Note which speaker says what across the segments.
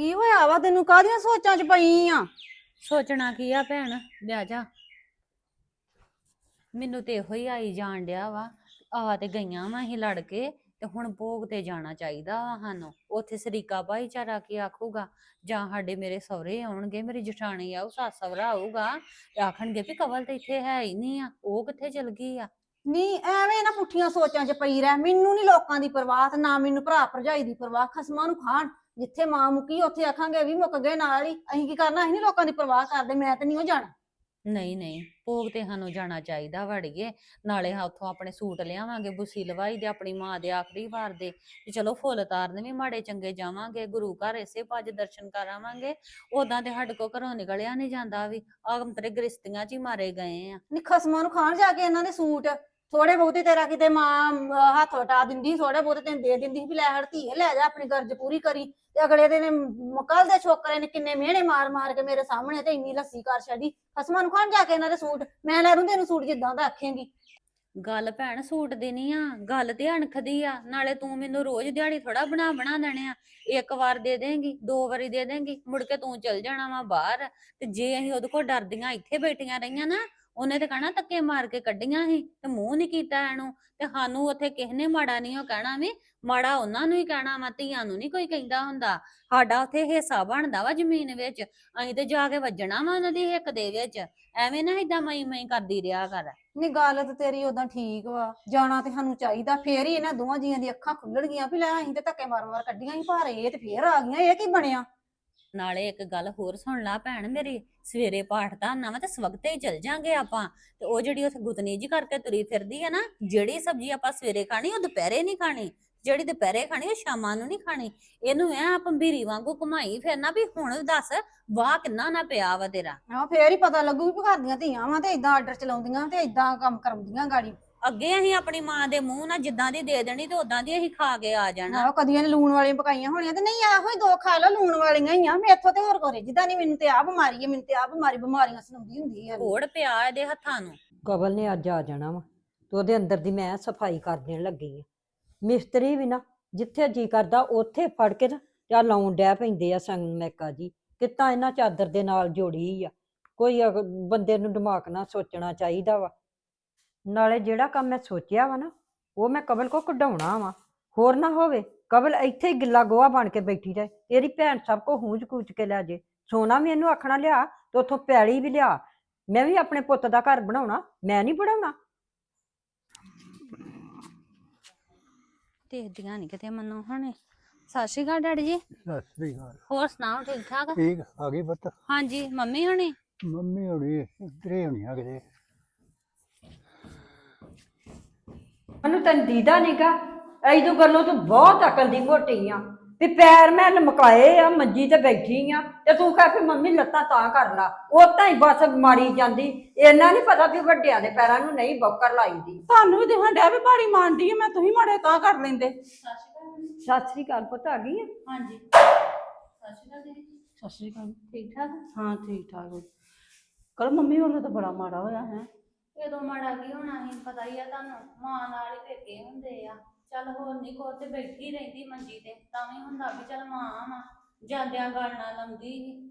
Speaker 1: ਕੀ ਹੋਇਆ ਵਾ? ਤੈਨੂੰ ਕਾਹਦੀਆਂ ਸੋਚਾਂ 'ਚ ਪਈ ਆ?
Speaker 2: ਸੋਚਣਾ ਕੀ ਆ ਭੈਣ? ਲੈ ਜਾ। ਮੈਨੂੰ ਤੇ ਇਹੋ ਹੀ ਆਈ ਜਾਣ ਡਿਆ ਵਾ। ਆ ਤੇ ਗਈਆਂ ਵਾ ਅਸੀਂ ਲੜ ਕੇ ਤੇ ਹੁਣ ਭੋਗ ਤੇ ਜਾਣਾ ਚਾਹੀਦਾ ਵਾ ਸਾਨੂੰ। ਉੱਥੇ ਸਰੀਕਾ ਭਾਈਚਾਰਾ ਕੀ ਆਖੂਗਾ? ਜਾਂ ਸਾਡੇ ਮੇਰੇ ਸਹੁਰੇ ਆਉਣਗੇ ਮੇਰੀ ਜਠਾਣੀ ਆਊ ਸੱਸ ਸਹੁਰਾ ਆਊਗਾ ਤੇ ਆਖਣਗੇ ਵੀ ਕਵਲ ਤੇ ਇੱਥੇ ਹੈ ਹੀ ਨਹੀਂ ਆ। ਉਹ ਕਿੱਥੇ ਚਲ ਗਈ ਆ?
Speaker 1: ਨਹੀਂ ਐਵੇਂ ਨਾ ਪੁੱਠੀਆਂ ਸੋਚਾਂ 'ਚ ਪਈ ਰਹਿ। ਮੈਨੂੰ ਨਹੀਂ ਲੋਕਾਂ ਦੀ ਪਰਵਾਹ ਤੇ ਨਾ ਮੈਨੂੰ ਭਰਾ ਭਰਜਾਈ ਦੀ ਪਰਵਾਹ। ਖਸਮਾਂ ਨੂੰ ਖਾਣ। ਜਿੱਥੇ ਮਾਂ ਮੁੱਕੀ ਉੱਥੇ ਆਖਾਂਗੇ ਵੀ ਮੁੱਕ ਗਏ ਨਾਲ ਹੀ। ਅਸੀਂ ਕੀ ਕਰਨਾ? ਅਸੀਂ ਨਹੀਂ ਲੋਕਾਂ ਦੀ ਪਰਵਾਹ ਕਰਦੇ ਮੈਂ ਤੇ ਨਹੀਂ ਉਹ ਜਾਣਾ।
Speaker 2: ਨਹੀਂ ਨਹੀਂ ਭੋਗ ਤੇ ਸਾਨੂੰ ਜਾਣਾ ਚਾਹੀਦਾ ਵੜੀਏ ਨਾਲੇ ਹਾਂ ਉੱਥੋਂ ਆਪਣੇ ਸੂਟ ਲਿਆਵਾਂਗੇ ਬੁੱਸੀ ਲਵਾਈ ਦੇ ਆਪਣੀ ਮਾਂ ਦੇ ਆਖਰੀ ਵਾਰ ਦੇ। ਤੇ ਚਲੋ ਫੁੱਲ ਤਾਰਨ ਵੀ ਮਾੜੇ ਚੰਗੇ ਜਾਵਾਂਗੇ ਗੁਰੂ ਘਰ ਇਸੇ ਭੱਜ ਦਰਸ਼ਨ ਕਰਾਵਾਂਗੇ। ਉਦਾਂ ਤੇ ਸਾਡੇ ਕੋ ਘਰੋਂ ਨਿਕਲਿਆ ਨਹੀਂ ਜਾਂਦਾ ਵੀ। ਆਗਮਤਰੇ ਗ੍ਰਿਸ਼ਤੀਆਂ ਚ ਹੀ ਮਾਰੇ ਗਏ ਆ।
Speaker 1: ਨੀ ਖਸਮਾਂ ਨੂੰ ਖਾਣ ਜਾ ਕੇ ਇਹਨਾਂ ਦੇ ਸੂਟ ਥੋੜੇ ਬਹੁਤੇ ਤੇਰਾ ਕਿਤੇ ਮਾਂ ਅਹ, ਹੱਥ ਵਟਾ ਦਿੰਦੀ ਥੋੜੇ ਬਹੁਤੇ ਤੈਨੂੰ ਦੇ ਦਿੰਦੀ ਸੀ ਵੀ ਲੈ ਹੜ ਲੈ ਜਾ ਆਪਣੀ ਗਰਜ ਪੂਰੀ ਕਰੀ ਤੇ ਅਗਲੇ ਦਿਨ ਮਕਲ ਦੇ ਛੋਕਰੇ ਨੇ ਕਿੰਨੇ ਮਿਹਣੇ ਮਾਰ ਮਾਰ ਕੇ ਮੇਰੇ ਸਾਹਮਣੇ ਤੇ ਇੰਨੀ ਲੱਸੀ ਕਰ ਛੱਡੀ। ਖਸਮਾਂ ਨੂੰ ਖਾਣ ਜਾ ਕੇ ਇਹਨਾਂ ਦੇ ਸੂਟ ਮੈਂ ਲੈ ਦੂੰ ਤੈਨੂੰ ਸੂਟ ਜਿੱਦਾਂ ਦਾ ਆਖੇਂਗੀ।
Speaker 2: ਗੱਲ ਭੈਣ ਸੂਟ ਦੀ ਨਹੀਂ ਆ ਗੱਲ ਤੇ ਅਣਖ ਦੀ ਆ ਨਾਲੇ ਤੂੰ ਮੈਨੂੰ ਰੋਜ਼ ਦਿਹਾੜੀ ਥੋੜਾ ਬਣਾ ਬਣਾ ਦੇਣੇ ਆ। ਇੱਕ ਵਾਰ ਦੇ ਦੇਂਗੀ ਦੋ ਵਾਰੀ ਦੇ ਦੇਂਗੀ ਮੁੜ ਕੇ ਤੂੰ ਚਲ ਜਾਣਾ ਵਾ ਬਾਹਰ। ਤੇ ਜੇ ਅਸੀਂ ਉਹਦੇ ਕੋਲ ਡਰਦੀਆਂ ਇੱਥੇ ਬੈਠੀਆਂ ਰਹੀਆਂ ਨਾ ਉਹਨੇ ਤੇ ਕਹਣਾ ਧੱਕੇ ਮਾਰ ਕੇ ਕੱਢੀਆਂ ਸੀ ਤੇ ਮੂੰਹ ਨਹੀਂ ਕੀਤਾ ਇਹਨੂੰ ਤੇ ਸਾਨੂੰ ਉੱਥੇ ਕਿਸੇ ਨੇ ਮਾੜਾ ਨਹੀਂ ਉਹ ਕਹਿਣਾ ਵੀ, ਮਾੜਾ ਉਹਨਾਂ ਨੂੰ ਹੀ ਕਹਿਣਾ ਵਾ, ਧੀਆਂ ਨੂੰ ਨਹੀਂ ਕੋਈ ਕਹਿੰਦਾ ਹੁੰਦਾ। ਸਾਡਾ ਉੱਥੇ ਹਿੱਸਾ ਬਣਦਾ ਵਾ ਜ਼ਮੀਨ ਵਿੱਚ, ਅਸੀਂ ਤੇ ਜਾ ਕੇ ਵੱਜਣਾ ਵਾ ਉਹਨਾਂ ਦੀ ਹਿੱਕ ਦੇ ਵਿੱਚ। ਐਵੇਂ ਨਾ ਏਦਾਂ ਮਈ ਮਈ ਕਰਦੀ ਰਿਹਾ ਕਰ।
Speaker 1: ਨੀ ਗੱਲ ਤੇ ਤੇਰੀ ਉਦਾਂ ਠੀਕ ਵਾ, ਜਾਣਾ ਤੇ ਸਾਨੂੰ ਚਾਹੀਦਾ, ਫੇਰ ਹੀ ਇਹਨਾਂ ਦੋਵਾਂ ਜੀਆਂ ਦੀ ਅੱਖਾਂ ਖੁੱਲਣਗੀਆਂ ਵੀ ਲੈ ਅਸੀਂ ਤੇ ਧੱਕੇ ਮਾਰ ਮਾਰ ਕੱਢੀਆਂ ਹੀ ਭਾਰੇ ਇਹ ਤੇ ਫੇਰ ਆ ਗਈਆਂ, ਇਹ ਕੀ ਬਣਿਆ?
Speaker 2: ਨਾਲੇ ਇੱਕ ਗੱਲ ਹੋਰ ਸੁਣ ਲਾ ਭੈਣ, ਮੇਰੀ ਸਵੇਰੇ ਪਾਠ ਦਾ ਨਾ ਵਾ ਤੇ ਸਵਖਤੇ ਹੀ ਚਲ ਜਾਾਂਗੇ ਆਪਾਂ। ਤੇ ਉਹ ਜਿਹੜੀ ਉੱਥੇ ਗੁਤਨੀ ਜੀ ਕਰਕੇ ਤੁਰੀ ਫਿਰਦੀ ਹੈ ਨਾ, ਜਿਹੜੀ ਸਬਜ਼ੀ ਆਪਾਂ ਸਵੇਰੇ ਖਾਣੀ, ਉਹ ਦੁਪਹਿਰੇ ਨਹੀਂ ਖਾਣੀ। ਜਿਹੜੀ ਦੁਪਹਿਰੇ ਖਾਣੀ, ਉਹ ਸ਼ਾਮਾਂ ਨੂੰ ਨਹੀਂ ਖਾਣੀ। ਇਹਨੂੰ ਐ ਭੰਬੀਰੀ ਵਾਂਗੂ ਘੁਮਾਈ ਫਿਰਨਾ ਵੀ ਹੁਣ ਦੱਸ, ਵਾਹ ਕਿੰਨਾ ਨਾ ਪਿਆ ਵਾ ਤੇਰਾ।
Speaker 1: ਹਾਂ ਫੇਰ ਹੀ ਪਤਾ ਲੱਗੂ ਵੀ ਘਰ ਦੀਆਂ ਧੀਆਂ ਵਾ ਤੇ ਇਦਾਂ ਆਰਡਰ ਚਲਾਉਂਦੀਆਂ ਤੇ ਇਦਾਂ ਕੰਮ ਕਰਾਉਂਦੀਆਂ ਗਾੜੀ।
Speaker 2: ਅੱਗੇ ਅਸੀਂ ਆਪਣੀ ਮਾਂ ਦੇ ਮੂੰਹ ਨਾਲ ਜਿੱਦਾਂ ਦੀ ਦੇ ਦੇਣੀ ਤੇ ਉਦਾਂ ਦੀ ਅਸੀਂ ਖਾ ਕੇ ਆ ਜਾਣਾ।
Speaker 1: ਆਹੋ ਕਦੀਆਂ ਨੇ ਲੂਣ ਵਾਲੀਆਂ ਪਕਾਈਆਂ ਹੋਣੀਆਂ ਤੇ ਨਹੀਂ ਆਹੋ ਹੀ ਦੋ ਖਾ ਲਓ ਲੂਣ ਵਾਲੀਆਂ ਹੀ ਆ। ਮੈਥੋਂ ਤੇ ਹੋਰ ਕੋਰੇ ਜਿੱਦਾਂ ਨਹੀਂ ਮੈਨੂੰ ਤੇ ਆ ਬਿਮਾਰੀ ਹੈ ਮੈਨੂੰ ਤੇ ਆ ਬਿਮਾਰੀ ਬਿਮਾਰੀਆਂ ਸੁਣਾਉਂਦੀ ਹੁੰਦੀ ਹੈ
Speaker 2: ਕੋੜ ਪਿਆ ਇਹਦੇ ਹੱਥਾਂ ਨੂੰ।
Speaker 3: ਕਬਲ ਨੇ ਅੱਜ ਆ ਜਾਣਾ ਵਾ ਤੇ ਉਹਦੇ ਅੰਦਰ ਦੀ ਮੈਂ ਸਫ਼ਾਈ ਕਰ ਦੇਣ ਲੱਗੀ ਆ। ਮਿਸਤਰੀ ਵੀ ਨਾ ਜਿੱਥੇ ਜੀ ਕਰਦਾ ਉੱਥੇ ਫੜ ਕੇ ਨਾ ਤੇ ਲਾਉਣ ਡੈ ਪੈਂਦੇ ਆ ਸੰਗਮੈਕਾ ਜੀ। ਕਿਤਾ ਇਹਨਾਂ ਚਾਦਰ ਦੇ ਨਾਲ ਜੋੜੀ ਆ। ਕੋਈ ਅਗ- ਬੰਦੇ ਨੂੰ ਦਿਮਾਗ ਨਾਲ ਸੋਚਣਾ ਚਾਹੀਦਾ ਵਾ। ਨਾਲੇ ਜਿਹੜਾ ਕੰਮ ਮੈਂ ਸੋਚਿਆ ਵਾ ਨਾ ਉਹ ਮੈਂ ਕਬਲ ਕੋ ਕਢਾਉਣਾ ਵਾ। ਹੋਰ ਨਾ ਹੋਵੇ ਕਬਲ ਇੱਥੇ ਹੀ ਗਿੱਲਾ ਗੋਹਾ ਬਣ ਕੇ ਬੈਠੀ ਰਹੇ। ਤੇਰੀ ਭੈਣ ਸਭ ਕੋ ਹੂੰਜ ਕੂਚ ਕੇ ਲੈ ਜੇ। ਸੋਨਾ ਵੀ ਇਹਨੂੰ ਆਖਣਾ ਲਿਆ ਤੇ ਉਥੋਂ ਪੈਲੀ ਵੀ ਲਿਆ। ਮੈਂ ਵੀ ਆਪਣੇ ਪੁੱਤ ਦਾ ਘਰ ਬਣਾਉਣਾ ਮੈਂ ਨਹੀਂ ਬਣਾਉਣਾ।
Speaker 2: ਦੇਖਦੀਆਂ ਨਹੀਂ ਕਿਤੇ ਮੰਨੋ ਹਣੇ। ਸਤਿ ਸ਼੍ਰੀ ਅਕਾਲ ਡੈਡੀ ਜੀ।
Speaker 4: ਸਤਿ ਸ੍ਰੀ ਅਕਾਲ।
Speaker 2: ਹੋਰ ਸੁਣਾਓ ਠੀਕ ਠਾਕ?
Speaker 4: ਠੀਕ ਆ ਗਈ ਪੁੱਤ?
Speaker 2: ਹਾਂਜੀ ਮੰਮੀ ਹੁਣੀ?
Speaker 4: ਮੰਮੀ ਹੋਣੀ ਇੱਧਰ ਹੋਣੀ ਆ ਕਿਤੇ।
Speaker 3: ਮੈਨੂੰ ਤੈਨੂੰ ਦੀਦਾ ਨਹੀਂਗਾ ਐਦੋਂ ਗੱਲੋਂ ਤੂੰ ਬਹੁਤ ਅਕਲ ਦੀ ਮੋਟੀ ਆ। ਵੀ ਪੈਰ ਮੈਂ ਲਮਕਾਏ ਆ ਮੰਜੀ ਤੇ ਬੈਠੀ ਆ। ਤੇ ਤੂੰ ਕਹਿ ਵੀ ਮੰਮੀ ਲੱਤਾਂ ਤਾਂ ਕਰ ਲਾ। ਉਹ ਤਾਂ ਹੀ ਬਸ ਮਾਰੀ ਜਾਂਦੀ। ਇਹਨਾਂ ਨਹੀਂ ਪਤਾ ਵੀ ਵੱਡਿਆਂ ਦੇ ਪੈਰਾਂ ਨੂੰ ਨਹੀਂ ਬੌਕਰ ਲਾਈਦੀ।
Speaker 1: ਤੁਹਾਨੂੰ ਵੀ ਦੇਖਣ ਡਿਆ ਵੀ ਬਾੜੀ ਮਾਰਦੀ ਹੈ ਮੈਂ ਤੁਸੀਂ ਮਾੜੇ ਤਾਂ ਕਰ ਲੈਂਦੇ।
Speaker 3: ਸਤਿ ਸ੍ਰੀ ਅਕਾਲ ਪੁੱਤ ਆ ਗਈ ਆ?
Speaker 2: ਹਾਂਜੀ। ਸਤਿ ਸ਼੍ਰੀ ਅਕਾਲ ਦੀਦੀ।
Speaker 5: ਸਤਿ ਸ਼੍ਰੀ ਅਕਾਲ।
Speaker 2: ਠੀਕ ਠਾਕ?
Speaker 5: ਹਾਂ ਠੀਕ ਠਾਕ। ਹੋ ਕੱਲ ਮੰਮੀ ਵੱਲੋਂ ਤਾਂ ਬੜਾ ਮਾੜਾ ਹੋਇਆ ਹੈ।
Speaker 2: ਉਦੋਂ ਮਾੜਾ ਕੀ ਹੋਣਾ ਸੀ ਪਤਾ ਹੀ ਆ ਤੁਹਾਨੂੰ ਮਾਂ ਨਾਲ ਹੀ ਪੇਕੇ ਹੁੰਦੇ ਆ। ਚੱਲ ਹੋਰ ਨਹੀਂ ਕੋ ਤੇ ਬੈਠੀ ਰਹਿੰਦੀ ਮੰਜੀ ਤੇ ਤਾਂ ਵੀ ਹੁੰਦਾ ਵੀ ਚੱਲ ਮਾਂ ਵਾ ਜਾਂਦਿਆਂ ਗੱਲ ਨਾਲ ਲੰਦੀ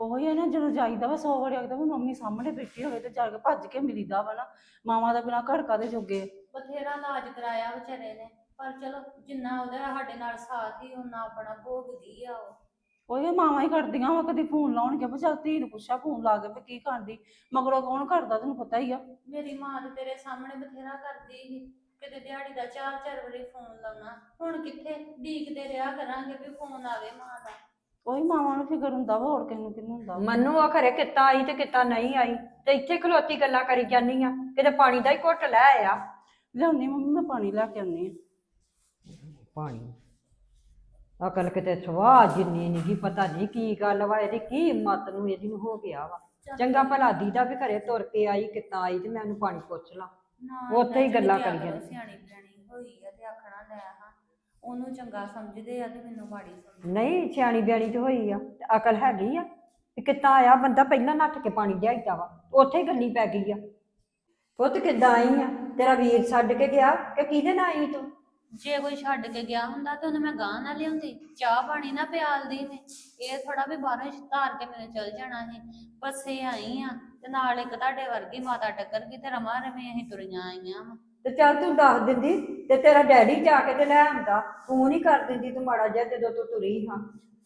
Speaker 5: ਉਹੀ ਹੈ ਨਾ ਜਦੋਂ ਜਾਈਦਾ ਵਾ ਸੌ ਵਾਰੀ ਆਖਦਾ ਵੀ ਮੰਮੀ ਸਾਹਮਣੇ ਬੈਠੀ ਹੋਵੇ ਤੇ ਜਾ ਕੇ ਭੱਜ ਕੇ ਮਿਲੀਦਾ ਵਾ ਨਾ ਮਾਵਾਂ ਦਾ ਬਿਨਾ ਘੜਕਾ ਦੇ ਜੋਗੇ।
Speaker 2: ਬਥੇਰਾ ਇਲਾਜ ਕਰਾਇਆ ਵਿਚਾਰੇ ਨੇ ਪਰ ਚਲੋ ਜਿੰਨਾ ਉਹਦਾ ਸਾਡੇ ਨਾਲ ਸਾਥ ਹੀ ਉਹਨਾਂ ਆਪਣਾ ਭੋਗਦੀ ਆ ਉਹ।
Speaker 5: ਉਹੀ ਮਾਵਾਂ ਹੀ ਕਰਦੀਆਂ ਵਾ ਕਦੀ ਫੋਨ ਲਾਉਣਗੇ ਵੀ ਚੱਲ ਧੀ ਨੂੰ ਪੁੱਛਾ ਫੋਨ ਲਾ ਕੇ ਵੀ ਕੀ ਕਰਦੀ ਮਗਰੋਂ ਕੌਣ ਕਰਦਾ ਤੈਨੂੰ ਪਤਾ ਹੀ ਆ।
Speaker 2: ਮੇਰੀ ਮਾਂ ਤੇ ਤੇਰੇ ਸਾਹਮਣੇ ਬਥੇਰਾ ਕਰਦੀ ਸੀ ਕਿਤੇ ਦਿਹਾੜੀ ਦਾ ਚਾਰ ਚਾਰ ਵਾਰੀ ਫੋਨ ਲਾਉਣਾ। ਹੁਣ ਕਿੱਥੇ ਡੀਕਦੇ ਰਿਹਾ ਕਰਾਂਗੇ ਵੀ ਫੋਨ ਆਵੇ ਮਾਂ ਦਾ।
Speaker 5: ਉਹੀ ਮਾਵਾਂ ਨੂੰ ਫਿਕਰ ਹੁੰਦਾ ਵਾ ਹੋਰ ਕਿਸ ਨੂੰ ਕਿਹਨੂੰ ਹੁੰਦਾ। ਵਾ।
Speaker 3: ਮੰਨੂ ਆ ਖਰੇ ਕਿੱਤਾ ਆਈ ਤੇ ਕਿੱਤਾ ਨਹੀਂ ਆਈ ਤੇ ਇੱਥੇ ਖਲੋਤੀ ਗੱਲਾਂ ਕਰੀ ਜਾਂਦੀ ਆ ਕਿਤੇ ਪਾਣੀ ਦਾ ਹੀ ਘੁੱਟ ਲੈ ਆ
Speaker 5: ਲਿਆਉਣੀ ਮੰਮੀ ਮੈਂ ਪਾਣੀ ਲੈ ਕੇ ਆਉਣੀ ਆ।
Speaker 3: ਪਾਣੀ? ਅਕਲ ਕਿਤੇ ਸਵਾਹ ਜਿੰਨੀ ਨਹੀਂ ਗੀ ਪਤਾ ਨਹੀਂ ਕੀ ਗੱਲ ਵਾ ਇਹਦੀ ਕੀ ਹਿੰਮਤ ਨੂੰ ਇਹਦੀ ਨੂੰ ਹੋ ਗਿਆ ਵਾ। ਚੰਗਾ ਭਲਾ ਦੀਦਾ ਵੀ ਘਰੇ ਤੁਰ ਕੇ ਆਈ ਕਿੱਦਾਂ ਆਈ ਤੇ ਮੈਂ ਉਹਨੂੰ ਪਾਣੀ ਪੁੱਛ ਲਾਂ।
Speaker 2: ਨਾ
Speaker 3: ਉੱਥੇ ਹੀ ਗੱਲਾਂ
Speaker 2: ਜਿਹੜੀ
Speaker 3: ਕਰੀ
Speaker 2: ਅਕਲ
Speaker 3: ਜਾਂਦੀ।
Speaker 2: ਸਿਆਣੀ ਬਿਆਣੀ ਹੋਈ ਆ ਤੇ ਆਖਣਾ ਲੈ ਹਾਂ ਉਹਨੂੰ ਚੰਗਾ ਸਮਝਦੇ ਆ ਤੇ ਮੈਨੂੰ ਮਾੜੀ
Speaker 3: ਨਹੀਂ ਸਿਆਣੀ ਬਿਆਣੀ ਤੇ ਹੋਈ ਆ ਤੇ ਅਕਲ ਹੈਗੀ ਆ ਤੇ ਕਿੱਦਾਂ ਆਇਆ ਬੰਦਾ ਪਹਿਲਾਂ ਨੱਠ ਕੇ ਪਾਣੀ ਲਿਆਈਦਾ ਵਾ ਉੱਥੇ ਹੀ ਗੱਲੀ ਪੈ ਗਈ ਆ। ਪੁੱਤ ਕਿੱਦਾਂ ਆਈ ਆ? ਤੇਰਾ ਵੀਰ ਛੱਡ ਕੇ ਗਿਆ ਕਿ ਕਿਹਦੇ ਨਾਲ ਆਈ ਤੂੰ?
Speaker 6: ਜੇ ਕੋਈ ਛੱਡ ਕੇ ਗਿਆ ਹੁੰਦਾ ਤੇ ਉਹਨੂੰ ਮੈਂ ਗਾਂ ਨਾ ਲਿਆਉਂਦੀ ਚਾਹ ਪਾਣੀ ਨਾ ਪਿਆਲਦੀ ਨੇ ਇਹ ਥੋੜਾ ਵੀ ਬਾਹਰੋਂ ਧਾਰ ਕੇ ਮੈਨੂੰ ਚਲ ਜਾਣਾ ਸੀ। ਬੱਸੇ ਆਈ ਆ ਤੇ ਨਾਲ ਇੱਕ ਤੁਹਾਡੇ ਵਰਗੀ ਮਾਤਾ ਟੱਕਰ ਗਈ ਤੇ ਰਮਾ ਰਮੇ ਅਸੀਂ ਤੁਰੀਆਂ ਆਈਆਂ ਵਾਂ।
Speaker 3: ਤੇ ਚੱਲ ਤੂੰ ਦੱਸ ਦਿੰਦੀ ਤੇ ਤੇਰਾ ਡੈਡੀ ਜਾ ਕੇ ਤੇ ਲੈ ਆਉਂਦਾ। ਫੋਨ ਹੀ ਕਰ ਦਿੰਦੀ ਤੂੰ ਮਾੜਾ ਜਿਹਾ ਜਦੋਂ ਤੂੰ ਤੁਰੀ ਹਾਂ।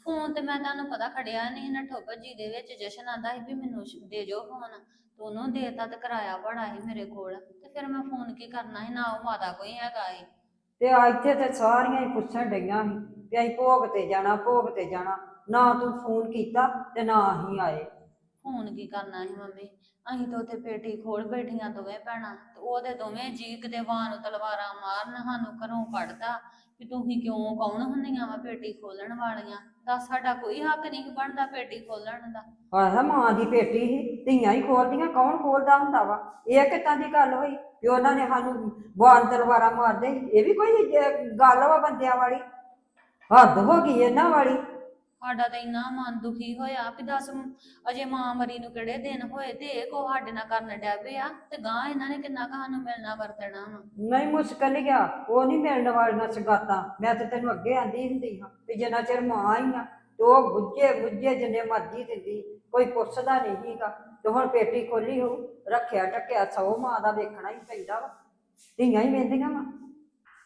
Speaker 6: ਫੋਨ ਤੇ ਮੈਂ ਤੁਹਾਨੂੰ ਪਤਾ ਖੜਿਆ ਨਹੀਂ ਨਾ ਠੋਕਰ ਜੀ ਦੇ ਵਿੱਚ ਜਸ਼ਨ ਆਂਦਾ ਸੀ ਵੀ ਮੈਨੂੰ ਸ਼- ਦੇ ਜੋ ਫੋਨ। ਤੇ ਉਹਨੂੰ ਦੇਤਾ ਤੇ ਕਿਰਾਇਆ ਬੜਾ ਸੀ ਮੇਰੇ ਕੋਲ। ਤੇ ਫਿਰ ਮੈਂ ਫੋਨ ਕੀ ਕਰਨਾ ਸੀ? ਨਾ ਉਹ ਮਾਤਾ ਕੋਈ ਹੈਗਾ ਏ
Speaker 3: ਤੇ ਆ ਇੱਥੇ ਤੇ ਸਾਰੀਆਂ ਹੀ ਪੁੱਛਣ ਡਈਆਂ ਸੀ ਵੀ ਅਸੀਂ ਭੋਗ ਤੇ ਜਾਣਾ, ਭੋਗ ਤੇ ਜਾਣਾ। ਨਾ ਤੂੰ ਫੋਨ ਕੀਤਾ ਤੇ ਨਾ ਅਸੀਂ ਆਏ।
Speaker 6: ਫੋਨ ਕੀ ਕਰਨਾ ਸੀ ਮੰਮੀ? ਅਸੀਂ ਤਾਂ ਉੱਥੇ ਪੇਟੀ ਖੋਲ ਬੈਠੀਆਂ ਦੋਵੇਂ ਭੈਣਾਂ ਤੇ ਉਹਦੇ ਦੋਵੇਂ ਜੀ ਕਿਤੇ ਵਾਂ ਨੂੰ ਤਲਵਾਰਾਂ ਮਾਰਨ ਸਾਨੂੰ ਘਰੋਂ ਕੱਢਦਾ ਵੀ ਤੁਸੀਂ ਕਿਉਂ ਕੌਣ ਹੁੰਦੀਆਂ ਵਾ ਪੇਟੀ ਖੋਲਣ ਵਾਲੀਆਂ? ਦੱਸ ਸਾਡਾ ਕੋਈ ਹੱਕ ਨਹੀਂ ਬਣਦਾ ਪੇਟੀ ਖੋਲਣ ਦਾ।
Speaker 3: ਆਹ ਮਾਂ ਦੀ ਪੇਟੀ ਸੀ, ਧੀਆਂ ਹੀ ਖੋਲਦੀਆਂ, ਕੌਣ ਖੋਲਦਾ ਹੁੰਦਾ ਵਾ? ਇਹ ਕਿੱਦਾਂ ਦੀ ਗੱਲ ਹੋਈ ਵੀ ਉਹਨਾਂ ਨੇ ਸਾਨੂੰ ਬਾਣ ਤਲਵਾਰਾਂ ਮਾਰਦੇ ਸੀ। ਇਹ ਵੀ ਕੋਈ ਜ- ਗੱਲ ਵਾ ਬੰਦਿਆਂ ਵਾਲੀ? ਹੱਦ ਹੋ ਗਈ ਇਹਨਾਂ ਵਾਲੀ।
Speaker 6: ਸਾਡਾ ਤਾਂ ਇੰਨਾ ਮਨ ਦੁਖੀ ਹੋਇਆ ਵੀ ਦੱਸ ਅਜੇ ਮਾਂ ਮਰੀ ਨੂੰ ਕਿਹੜੇ ਦਿਨ ਹੋਏ ਤੇ ਇਹ ਕੋ ਸਾਡੇ ਨਾਲ ਕਰਨ ਡੈ ਪਏ ਆ ਤੇ ਗਾਂ ਇਹਨਾਂ ਨੇ ਕਿੰਨਾ ਕੁ ਸਾਨੂੰ ਮਿਲਣਾ ਵਰਤਣਾ ਵਾ।
Speaker 3: ਨਹੀਂ ਮੁਸ਼ਕਲ ਹੀ ਆ ਉਹ ਨਹੀਂ ਮਿਲਣ ਵਾਲੀਆਂ ਸਗਾਤਾਂ। ਮੈਂ ਤੇ ਤੈਨੂੰ ਅੱਗੇ ਆਂਦੀ ਹੁੰਦੀ ਹਾਂ ਵੀ ਜਿੰਨਾ ਚਿਰ ਮਾਂ ਹੀ ਆ ਤੇ ਉਹ ਗੁੱਜੇ ਗੁੱਜੇ ਜਿੰਨੇ ਮਰਜ਼ੀ ਦਿੰਦੀ ਕੋਈ ਪੁੱਛਦਾ ਨਹੀਂ ਸੀਗਾ। ਤੇ ਹੁਣ ਪੇਟੀ ਖੋਲੀ ਹੋ ਰੱਖਿਆ ਟੱਕਿਆ ਸੌ ਮਾਂ ਦਾ ਵੇਖਣਾ ਹੀ ਪੈਂਦਾ ਵਾ। ਧੀਆਂ ਹੀ ਵੇਂਦੀਆਂ ਵਾ।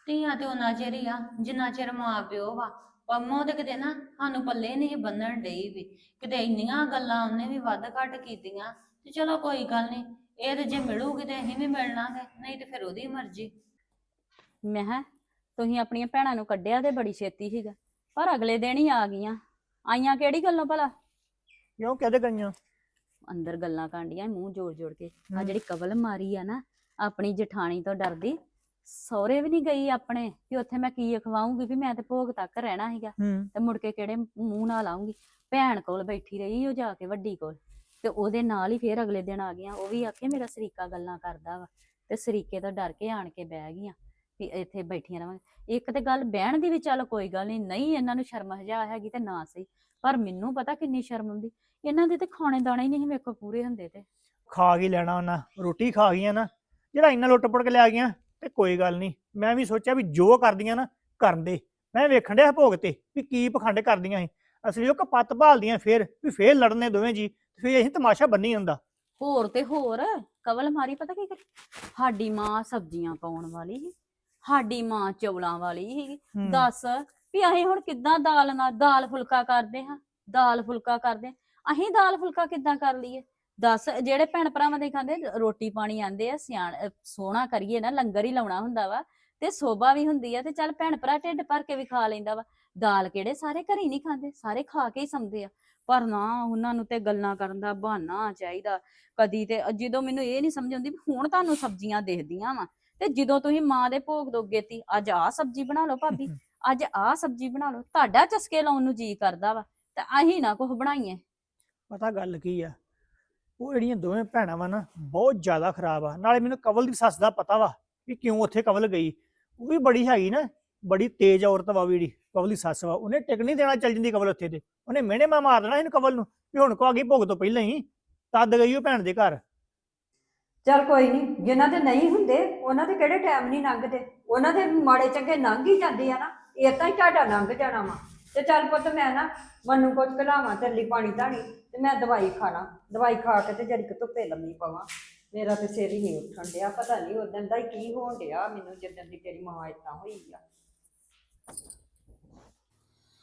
Speaker 6: ਧੀਆਂ ਤੇ ਉਹਨਾਂ ਚਿਰ ਹੀ ਆ ਜਿੰਨਾ ਚਿਰ ਮਾਂ ਪਿਓ ਵਾ। ਪੰਮੋ ਤੇ ਕਿਤੇ ਨਾ ਸਾਨੂੰ ਪੱਲੇ ਨਹੀਂ ਬੰਨਣ ਡਈ ਵੀ। ਕਿਤੇ ਇੰਨੀਆਂ ਗੱਲਾਂ ਉਹਨੇ ਵੀ ਵੱਧ ਘੱਟ ਕੀਤੀਆਂ ਤੇ ਚਲੋ ਕੋਈ ਗੱਲ ਨਹੀਂ ਇਹ ਤੇ ਜੇ ਮਿਲੂਗੀ ਤੇ ਅਸੀਂ ਵੀ ਮਿਲਣਾਗੇ ਨਹੀਂ ਤੇ ਫਿਰ ਉਹਦੀ ਮਰਜ਼ੀ।
Speaker 2: ਮੈਂ ਕਿਹਾ ਤੁਸੀਂ ਆਪਣੀਆਂ ਭੈਣਾਂ ਨੂੰ ਕੱਢਿਆ ਤੇ ਬੜੀ ਛੇਤੀ ਸੀਗਾ ਪਰ ਅਗਲੇ ਦਿਨ ਹੀ ਆ ਗਈਆਂ। ਆਈਆਂ ਕਿਹੜੀ ਗੱਲੋਂ ਭਲਾ?
Speaker 7: ਕਿਉਂ ਕਹਦੇ ਗਈਆਂ?
Speaker 2: ਅੰਦਰ ਗੱਲਾਂ ਕਾਂਡੀਆਂ ਮੂੰਹ ਜੋੜ ਜੋੜ ਕੇ ਆ। ਜਿਹੜੀ ਕਵਲ ਮਾਰੀ ਆ ਨਾ ਆਪਣੀ ਜਠਾਣੀ ਤੋਂ ਡਰਦੀ ਸਹੁਰੇ ਵੀ ਨਹੀਂ ਗਈ ਆਪਣੇ ਕਿ ਉੱਥੇ ਮੈਂ ਕੀ ਖਵਾਉਂਗੀ ਵੀ ਮੈਂ ਤੇ ਭੋਗ ਤੱਕ ਰਹਿਣਾ ਸੀਗਾ।
Speaker 7: ਹੂੰ।
Speaker 2: ਤੇ ਮੁੜ ਕੇ ਕਿਹੜੇ ਮੂੰਹ ਨਾਲ ਆਉਂਗੀ ਭੈਣ ਕੋਲ ਬੈਠੀ ਰਹੀ ਉਹ ਜਾ ਕੇ ਵੱਡੀ ਕੋਲ। ਤੇ ਉਹਦੇ ਨਾਲ ਹੀ ਫੇਰ ਅਗਲੇ ਦਿਨ ਆ ਗਈਆਂ। ਉਹ ਵੀ ਆਖੇ ਮੇਰਾ ਸਰੀਕਾ ਗੱਲਾਂ ਕਰਦਾ ਵਾ। ਤੇ ਸਰੀਕੇ ਤੋਂ ਡਰ ਕੇ ਆਣ ਕੇ ਬਹਿ ਗਈਆਂ ਵੀ ਇੱਥੇ ਬੈਠੀਆਂ ਰਵਾਂਗੇ। ਇੱਕ ਤੇ ਗੱਲ ਬਹਿਣ ਦੀ ਵੀ ਚੱਲ ਕੋਈ ਗੱਲ ਨਹੀਂ ਨਹੀਂ ਇਹਨਾਂ ਨੂੰ ਸ਼ਰਮ ਹਜਾ ਹੈਗੀ ਤੇ ਨਾ ਸਹੀ। ਪਰ ਮੈਨੂੰ ਪਤਾ ਕਿੰਨੀ ਸ਼ਰਮ ਆਉਂਦੀ ਇਹਨਾਂ ਦੇ ਤੇ ਖਾਣੇ ਦਾਣੇ ਹੀ ਨਹੀਂ ਵੇਖੋ ਪੂਰੇ ਹੁੰਦੇ ਤੇ।
Speaker 8: ਖਾ ਕੇ ਲੈਣਾ ਉਹਨਾਂ। ਰੋਟੀ ਖਾ ਗਈਆਂ ਨਾ। ਜਿਹੜਾ ਇੰਨਾ ਲੁੱਟ ਪੁੱਟ ਕੇ ਲਿਆ ਗਈਆਂ। ਤੇ ਕੋਈ ਗੱਲ ਨਹੀਂ ਮੈਂ ਵੀ ਸੋਚਿਆ ਵੀ ਜੋ ਕਰਦੀਆਂ ਨਾ ਕਰਨ ਦੇ। ਮੈਂ ਵੇਖਣ ਡਿਆ ਭੋਗ ਤੇ ਵੀ ਕੀ ਪਖੰਡ ਕਰਦੀਆਂ ਸੀ ਅਸਲੀ ਉਹ ਕਪੱਤ ਭਾਲਦੀਆਂ ਫੇਰ ਵੀ ਫੇਰ ਲੜਨੇ ਦੋਵੇਂ ਜੀ ਫੇਰ ਅਸੀਂ ਤਮਾਸ਼ਾ ਬੰਨੀ ਹੁੰਦਾ
Speaker 2: ਹੋਰ ਤੇ ਹੋਰ ਕਵਲ ਮਾਰੀ ਪਤਾ ਕੀ ਕਰੀ? ਸਾਡੀ ਮਾਂ ਸਬਜ਼ੀਆਂ ਪਾਉਣ ਵਾਲੀ ਸੀ ਸਾਡੀ ਮਾਂ ਚੌਲਾਂ ਵਾਲੀ ਸੀ
Speaker 8: ਹੂੰ।
Speaker 2: ਦੱਸ ਵੀ ਅਸੀਂ ਹੁਣ ਕਿੱਦਾਂ ਦਾਲ ਨਾਲ ਦਾਲ ਫੁਲਕਾ ਕਰਦੇ ਹਾਂ ਦਾਲ ਫੁਲਕਾ ਕਰਦੇ ਹਾਂ। ਅਸੀਂ ਦਾਲ ਫੁਲਕਾ ਕਿੱਦਾਂ ਕਰ ਲਈਏ? ਦੱਸ ਜਿਹੜੇ ਭੈਣ ਭਰਾਵਾਂ ਦੇ ਖਾਂਦੇ ਰੋਟੀ ਪਾਣੀ ਆਂਦੇ ਆ ਸਿਆਣ ਸੋਹਣਾ ਕਰੀਏ ਨਾ ਲੰਗਰ ਹੀ ਲਾਉਣਾ ਹੁੰਦਾ ਵਾ ਤੇ ਸੋਭਾ ਵੀ ਹੁੰਦੀ ਆ ਤੇ ਚੱਲ ਭੈਣ ਭਰਾ ਢਿੱਡ ਭਰ ਕੇ ਵੀ ਖਾ ਲੈਂਦਾ ਵਾ। ਦਾਲ ਕਿਹੜੇ ਸਾਰੇ ਘਰੀ ਨਹੀਂ ਖਾਂਦੇ ਸਾਰੇ ਖਾ ਕੇ ਹੀ ਸੌਂਦੇ ਆ। ਪਰ ਨਾ ਉਹਨਾਂ ਨੂੰ ਤੇ ਗੱਲਾਂ ਕਰਨ ਦਾ ਬਹਾਨਾ ਚਾਹੀਦਾ। ਕਦੀ ਤੇ ਜਦੋਂ ਮੈਨੂੰ ਇਹ ਨਹੀਂ ਸਮਝ ਆਉਂਦੀ ਹੁਣ ਤੁਹਾਨੂੰ ਸਬਜ਼ੀਆਂ ਦੇਖਦੀਆਂ ਵਾ ਤੇ ਜਦੋਂ ਤੁਸੀਂ ਮਾਂ ਦੇ ਭੋਗ ਦੋ ਗੇਤੀ ਅੱਜ ਆਹ ਸਬਜ਼ੀ ਬਣਾ ਲਓ ਭਾਬੀ ਅੱਜ ਆਹ ਸਬਜ਼ੀ ਬਣਾ ਲਓ ਤੁਹਾਡਾ ਚਸਕੇ ਲਾਉਣ ਨੂੰ ਜੀ ਕਰਦਾ ਵਾ ਤੇ ਅਸੀਂ ਨਾ ਕੁਝ ਬਣਾਈਏ।
Speaker 8: ਪਤਾ ਗੱਲ ਕੀ ਆ ਉਹ ਜਿਹੜੀਆਂ ਦੋਵੇਂ ਭੈਣਾਂ ਵਾ ਨਾ, ਬਹੁਤ ਜ਼ਿਆਦਾ ਖਰਾਬ ਆ। ਨਾਲੇ ਮੈਨੂੰ ਕਵਲ ਦੀ ਸੱਸ ਦਾ ਪਤਾ ਵਾ ਵੀ ਕਿਉਂ ਉੱਥੇ ਕਵਲ ਗਈ। ਉਹ ਵੀ ਬੜੀ ਹੈਗੀ ਨਾ, ਬੜੀ ਤੇਜ਼ ਔਰਤ ਵਾ ਜਿਹੜੀ, ਕਵਲ ਦੀ ਸੱਸ ਵਾ। ਉਹਨੇ ਟਿਕ ਨਹੀਂ ਦੇਣਾ ਚੱਲ ਜਾਂਦੀ ਕਵਲ ਉੱਥੇ ਤੇ। ਉਹਨੇ ਮਿਹਣੇ ਮਾ ਮਾਰ ਦੇਣਾ ਇਹਨੂੰ ਕਵਲ ਨੂੰ ਵੀ ਹੁਣ ਕੋ ਆ ਗਈ ਭੋਗ ਤੋਂ ਪਹਿਲਾਂ ਹੀ, ਤਦ ਗਈ ਉਹ ਭੈਣ ਦੇ ਘਰ।
Speaker 3: ਚੱਲ ਕੋਈ ਨਹੀਂ, ਜਿਨ੍ਹਾਂ ਦੇ ਨਹੀਂ ਹੁੰਦੇ, ਉਹਨਾਂ ਦੇ ਕਿਹੜੇ ਟਾਈਮ ਨਹੀਂ ਲੰਘਦੇ? ਉਹਨਾਂ ਦੇ ਮਾੜੇ ਚੰਗੇ ਲੰਘ ਹੀ ਜਾਂਦੇ ਆ ਨਾ। ਇਹ ਤਾਂ ਹੀ ਤੁਹਾਡਾ ਲੰਘ ਜਾਣਾ ਵਾ। ਤੇ ਚੱਲ ਪੁੱਤ ਮੈਂ ਨਾ ਮੈਨੂੰ ਕੁਝ ਖਿਲਾਵਾਂ ਤੇਰੇ ਪਾਣੀ ਧਾਣੀ, ਤੇ ਮੈਂ ਦਵਾਈ ਖਾਣਾ ਦਵਾਈ ਖਾ ਕੇ ਤੇ ਜਰੀ ਧੁੱਪੇ ਲੰਮੀ ਪਵਾਂ। ਮੇਰਾ ਤੇ ਸਿਰ ਹੀ ਨਹੀਂ ਉੱਠਣ ਡਿਆ, ਪਤਾ ਨਹੀਂ ਉਦੋਂ ਦਾ ਹੀ ਕੀ ਹੋਣ ਡਿਆ, ਮੈਨੂੰ ਜਿੱਦਣ ਦੀ ਤੇਰੀ ਮਾਂ ਏਦਾਂ ਹੋਈ ਆ।